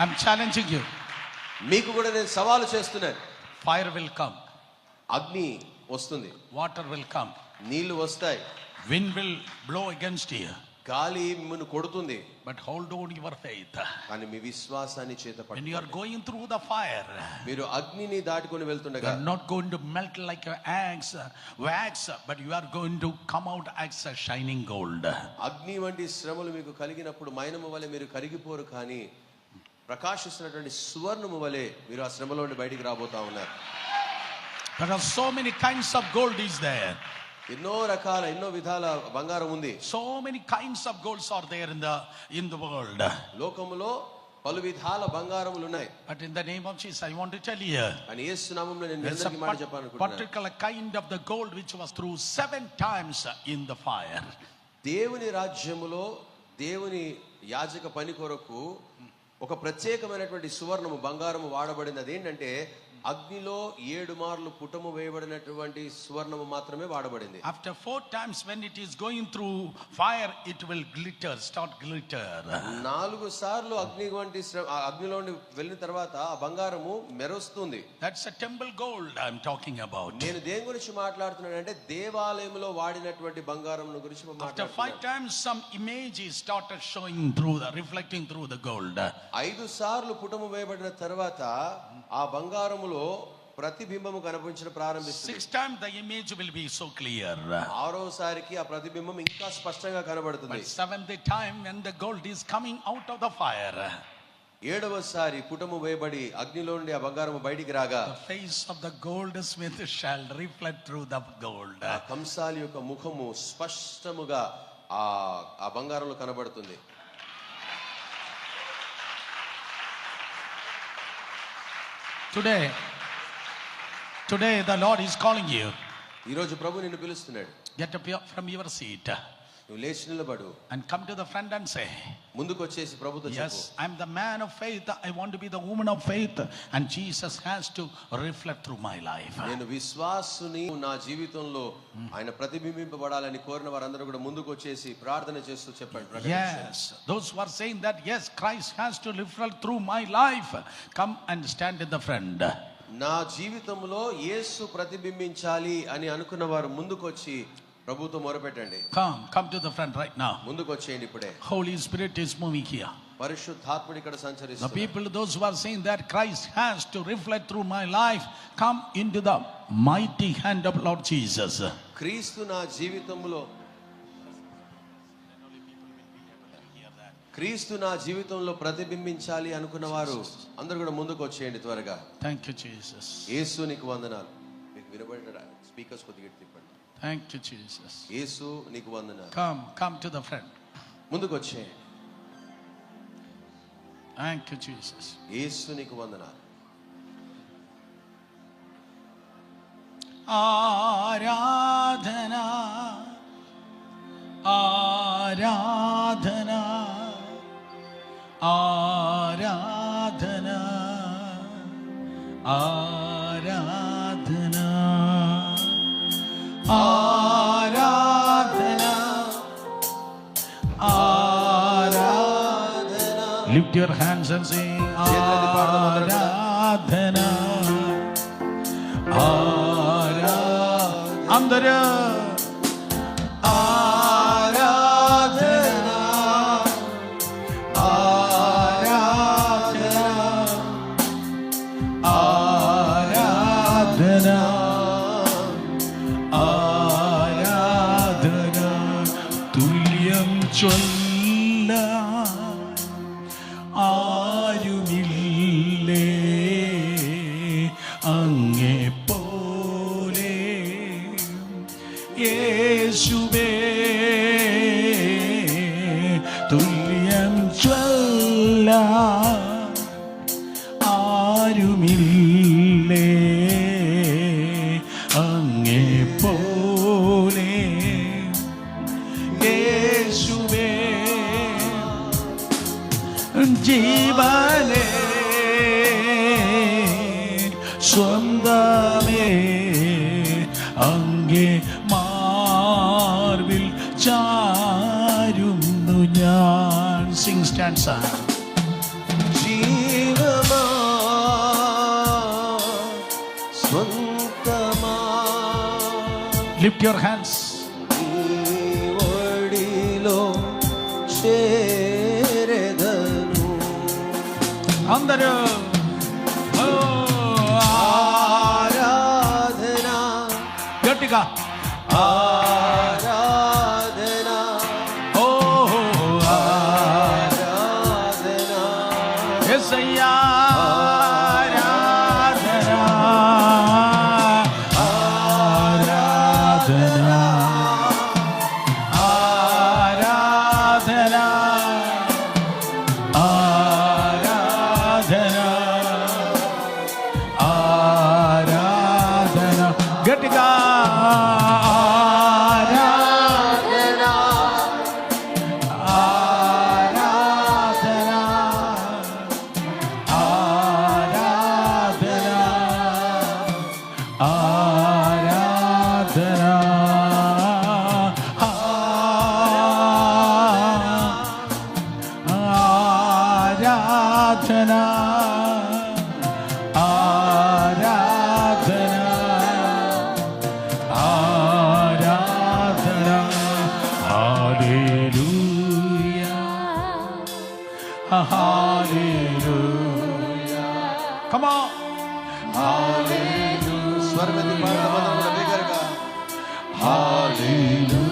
I'm challenging you మీకు కూడా నేను సవాలు చేస్తున్నాను. ఫైర్ విల్ కమ్ అగ్ని వస్తుంది. వాటర్ విల్ కమ్ నీళ్ళు వస్తాయి. Wind will blow against you గాలి మిమ్మల్ని కొడుతుంది. But hold on your faith అని మీ విశ్వాసాన్ని చేత పడి you are going through the fire మీరు అగ్నిని దాటుకొని వెళ్తుండగా not going to melt like as wax but you are going to come out as shining gold అగ్ని వంటి శ్రమలు మీకు కలిగినప్పుడు మైనము వలె మీరు కరిగిపోరు కానీ ప్రకాశిస్తున్నటువంటి సువర్ణము వలె మీరు ఆ శ్రమలో నుండి బయటికి రాబోతా ఉన్నారు There are so many kinds of gold is there. ఎన్నో రకాల ఎన్నో విధాల బంగారం ఉంది So many kinds of golds are there in the in the world. లోకములో పలు విధాల బంగారములు ఉన్నాయి But in the name of Jesus, I want to tell you, కానీ యేసు నామంలో నేను అందరికీ మాట చెప్పాలనుకుంటున్నాను particular kind of the gold which was through seven times in the fire. దేవుని రాజ్యములో దేవుని యాజక పని కొరకు ఒక ప్రత్యేకమైనటువంటి సువర్ణము బంగారము వాడబడింది అదేంటంటే అగ్నిలో ఏడు మార్లు పుటము వేయబడినటువంటి స్వర్ణము మాత్రమే వాడబడింది. After four times when it is going through fire it will glitter start glitter నాలుగు సార్లు అగ్ని వంటి అగ్నిలో వెళ్ళిన తర్వాత ఆ బంగారము మెరుస్తుంది. That's temple gold I'm talking about నేను దేని గురించి మాట్లాడుతున్నానంటే దేవాలయంలో వాడినటువంటి బంగారం గురించి after five times some image is start showing through the reflecting through the gold ఐదు సార్లు పుటము వేయబడిన తర్వాత ఆ బంగారము మనలో ప్రతిబింబము కనిపించడం ప్రారంభిస్తుంది. Six time the image will so clear ఆరోసారికి ఆ ప్రతిబింబం ఇంకా స్పష్టంగా కనబడుతుంది. Seventh when gold is coming out of the fire ఏడవసారి పుటము వేయబడి అగ్నిలో నుండి ఆ బంగారం బయటికి రాగా face of the goldsmith shall reflect through the gold కంసాలి యొక్క ముఖము స్పష్టముగా ఆ బంగారంలో కనబడుతుంది. Today, today the Lord is calling you. ఈరోజు ప్రభు నిన్ను పిలుస్తున్నాడు Get up your- from your seat నువ్వు లేచి నిలబడు and come to the front and say, ముందుకు వచ్చేసి ప్రభుతో Yes, I'm the man of faith. I want to be the woman of faith. And Jesus has to reflect through my life. నేను విశ్వాసుని నా జీవితంలో ఆయన ప్రతిబింబింపబడాలని కోరిన వారందరూ కూడా ముందుకు వచ్చేసి ప్రార్థన చేస్తూ చెప్పండి. Yes, those who are saying that, yes, Christ has to reflect through my life, come and stand in the front. నా జీవితంలో యేసు ప్రతిబింబించాలి అని అనుకున్న వారు ముందుకు వచ్చి ప్రభుత్వం మొరపెట్టండి. Come come to the front right now ముందుకు వచ్చేయండి ఇప్పుడే. Holy Spirit is moving here పరిశుద్ధాత్ముడు ఇక్కడ సంచరిస్తున్నాడు. The people those who are saying that Christ has to reflect through my life come into the mighty hand of Lord Jesus క్రీస్తు నా జీవితంలో క్రీస్తు నా జీవితంలో ప్రతిబింబించాలి అనుకున్న వారు అందరూ కూడా ముందుకు వచ్చేయండి త్వరగా. థ్యాంక్ యూ జీసస్ యేసు నీకు వందనాలు. మీకు వినబడిన స్పీకర్స్ కొద్దిగా తిప్పండి. థ్యాంక్ యూ జీసస్ యేసు నీకు వందన come come to the front ముందుకు వచ్చే థ్యాంక్ యూ జీసస్ యేసు నీకు వందనాలు. ఆరాధన ఆరాధన ఆరాధన ఆ lift your hands and sing ആരാധന ആരാ അന്തര ചൊല്ല ആരുമില്ലേ? അങ്ങേ അങ്ങേ മാർവിൽ ചാരുന്നു ഞാൻ. സിംഗ് സ്റ്റാൻഡ് జీవ Lift your hands. నీ ఒడిలో చేరెదను. అందరూ. ఆరాధన. గట్టిగా. ఆరాధన. ఆరాధన ఆరాధన ఆరాధన హల్లెలూయా హల్లెలూయా కమ్ ఆన్ హల్లెలూయా స్వరమెత్తి పాడదాం అందరం కూడా బిగ్గరగా హల్లెలూయా